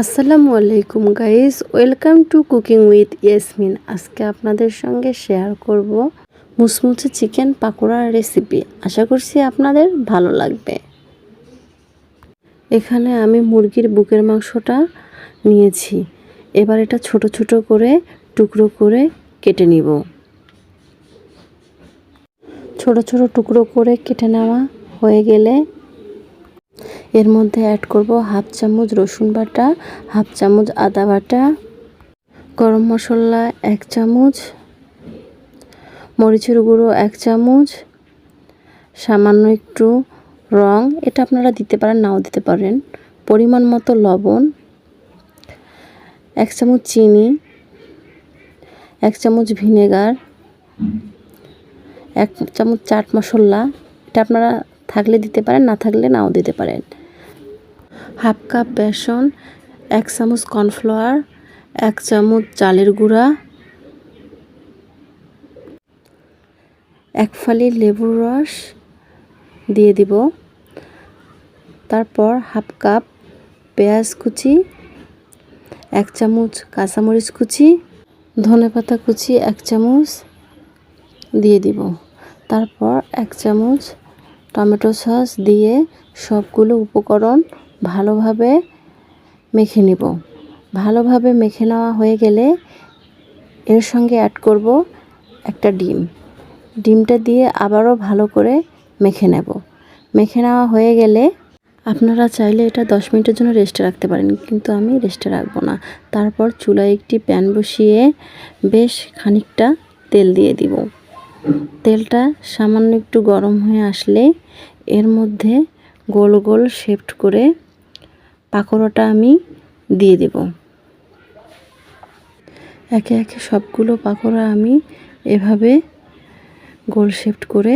আসসালামু আলাইকুম guys welcome to cooking with Yasmin আজকে আপনাদের সঙ্গে শেয়ার করব মুসমুচে চিকেন পাকোড়ার রেসিপি আশা করছি আপনাদের ভালো লাগবে। এখানে আমি মুরগির বুকের মাংসটা নিয়েছি। এবার এটা ছোট ছোট করে, টুকরো করে কেটে নিব। ছোট ছোট টুকরো করে কেটে নেওয়া হয়ে গেলে এর মধ্যে অ্যাড করব হাফ চামচ রসুন বাটা হাফ চামচ আদা বাটা, গরম মশলা এক চামচ, মরিচের গুঁড়ো এক চামচ, সামান্য একটু রং, এটা আপনারা দিতে পারেন, নাও দিতে পারেন, পরিমাণ মতো লবণ, এক চামচ চিনি, এক চামচ ভিনেগার, এক চামচ চাট মশলা, এটা আপনারা থাকলে দিতে পারেন, না থাকলে নাও দিতে পারেন। হাফ কাপ বেসন, এক চামচ কর্নফ্লাওয়ার, এক চামচ চালের গুঁড়া, এক ফালি লেবুর রস দিয়ে দিব। তারপর হাফ কাপ পেঁয়াজ কুচি, এক চামচ কাঁচামরিচ কুচি, ধনে পাতা কুচি এক চামচ দিয়ে দিব। তারপর এক চামচ টমেটো সস দিয়ে সবগুলো উপকরণ ভালোভাবে মেখে নেব। ভালোভাবে মেখে নেওয়া হয়ে গেলে এর সঙ্গে অ্যাড করব একটা ডিম। ডিমটা দিয়ে আবারও ভালো করে মেখে নেব। মেখে নেওয়া হয়ে গেলে আপনারা চাইলে এটা দশ মিনিটের জন্য রেস্টে রাখতে পারেন, কিন্তু আমি রেস্টে রাখব না। তারপর চুলায় একটি প্যান বসিয়ে বেশ খানিকটা তেল দিয়ে দিব। তেলটা সামান্য একটু গরম হয়ে আসলে এর মধ্যে গোল গোল শেপড করে পাকোড়াটা আমি দিয়ে দেব। একে একে সবগুলো পাকোড়া আমি এভাবে গোল শেপড করে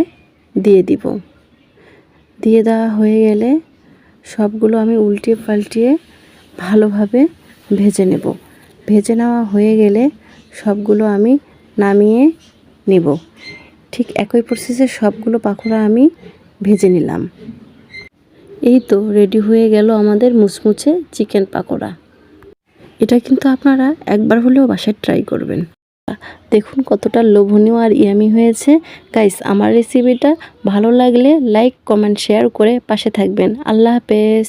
দিয়ে দিব। দিয়ে দেওয়া হয়ে গেলে সবগুলো আমি উল্টিয়ে পাল্টিয়ে ভালোভাবে ভেজে নেব। ভেজে নেওয়া হয়ে গেলে সবগুলো আমি নামিয়ে নেব। ঠিক একই প্রসেসে সবগুলো পাকোড়া আমি ভেজে নিলাম। এই তো রেডি হয়ে গেল আমাদের মুচমুচে চিকেন পাকোড়া। এটা কিন্তু আপনারা একবার হলেও বাসায় ট্রাই করবেন। দেখুন কতটা লোভনীয় আর ইয়ামি হয়েছে। গাইস আমার রেসিপিটা ভালো লাগলে লাইক কমেন্ট শেয়ার করে পাশে থাকবেন। আল্লাহ হাফেজ।